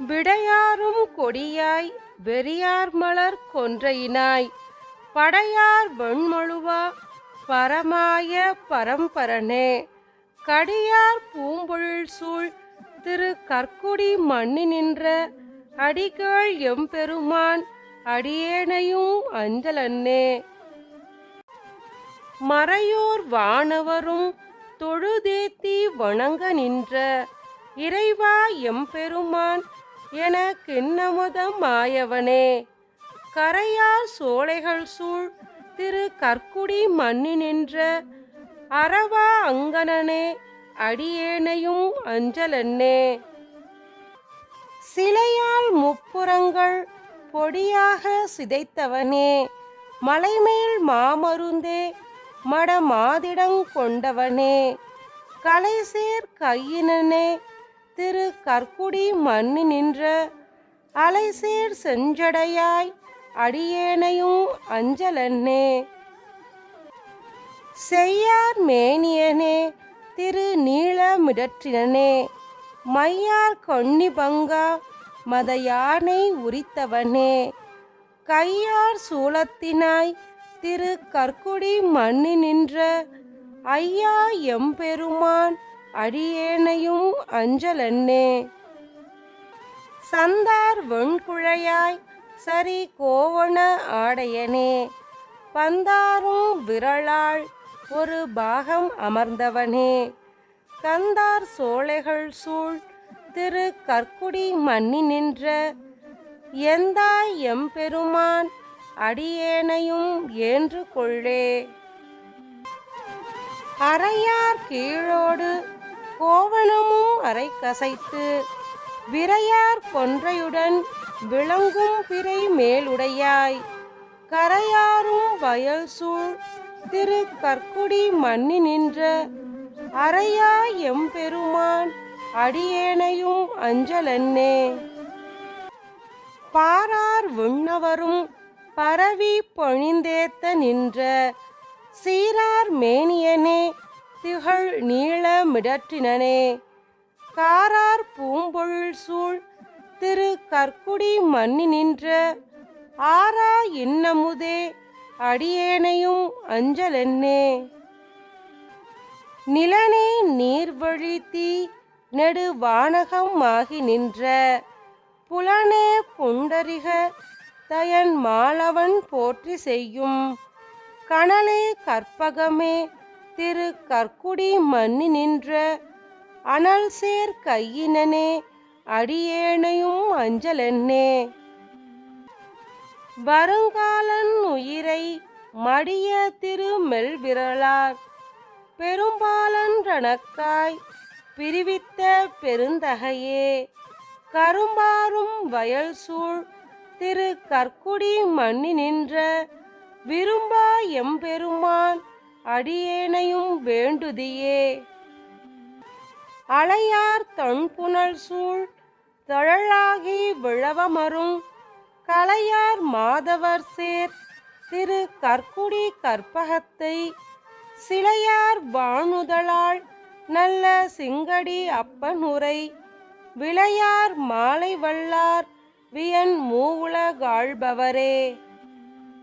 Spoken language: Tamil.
விடையாரும் கொடியாய் வெறியார் மலர் கொன்றையினாய். படையார் வெண்மழுவா பரமாய பரம்பரனே. கடியார் பூம்பொழில் சூழ் திரு கற்குடி மண்ணி நின்ற அடிகள் எம்பெருமான் அடியேனையும் அஞ்சலன்னே. மறையோர் வானவரும் தொழுதேத்தி வணங்க நின்ற இறைவா எம்பெருமான் என கிண்ணமுதம் மாயவனே. கரையார் சோலைகள் சூழ் திரு கற்குடி மண்ணி நின்ற அறவா அங்கனனே அடியேனையும் அஞ்சலன்னே. சிலையால் முப்புறங்கள் பொடியாக சிதைத்தவனே மலைமேல் மாமருந்தே மடமாதிடங் கொண்டவனே. கலைசேர் கையினனே திரு கற்குடி மண்ணி நின்ற அலைசேர் செஞ்சடையாய் அடியேனையும் அஞ்சலன்னே. செய்யார் மேனியனே திரு நீளமிடற்றினனே மையார் கொன்னி பங்கா மத யானை உரித்தவனே. கையார் சூலத்தினாய் திரு கற்குடி மண்ணி நின்ற ஐயா எம்பெருமான் அடியேனையும் அஞ்சலன்னே. சந்தார் வெண்குழையாய் சரி கோவண ஆடையனே. பந்தாரும் விரலாள் ஒரு பாகம் அமர்ந்தவனே. கந்தார் சோலைகள் சூழ் திரு கற்குடி மண்ணி நின்ற. எந்தாய் எம்பெருமான் அடியேனையும் ஏன்று கொள்ளே. அறையார் கீழோடு கோவணமும் அரை கசைத்து விரையார் கொன்றையுடன் விளங்கும் பிறை மேலுடையாய். கரையாரும் வயல் சூழ் திரு கற்குடி மண்ணி நின்ற அறையா எம்பெருமான் அடியேனையும் அஞ்சலன்னே. பாரார் விண்ணவரும் பரவி பொழிந்தேத்த நின்ற சீரார் மேனியனே திகழ் நீளமிடற்றினனே. காரார் பூம்பொழில் சூழ் திரு கற்குடி மண்ணி நின்ற ஆரா இன்னமுதே அடியேனையும் அஞ்சலென்னே. நிலனே நீர்வழித்தி நெடு வானகம் ஆகி நின்ற புலனே புண்டரிக தயன் மாலவன் போற்றி செய்யும் கனலே கற்பகமே திரு கற்குடி மண்ணி நின்ற அனல் சேர் கையினனே அடியேனையும் அஞ்சலென்னே. வருங்காலன் உயிரை மடிய திரு மெல்விரலார் பெரும்பாலன் ரணக்காய் பிரிவித்த பெருந்தகையே. கரும்பாரும் வயல் சூழ் திரு கற்குடி மண்ணி நின்ற விரும்பா எம்பெருமான் அடியேனையும் வேண்டுதியே. அலையார் தொன்புணல் சூழ் தழலாகி விழவமரும் கலையார் மாதவர் சேர் திரு கற்குடி கற்பகத்தை சிலையார் வானுதலால் நல்ல சிங்கடி அப்பனுரை விளையார் மாலை வல்லார் வியன் மூவுலகாழ்பவரே.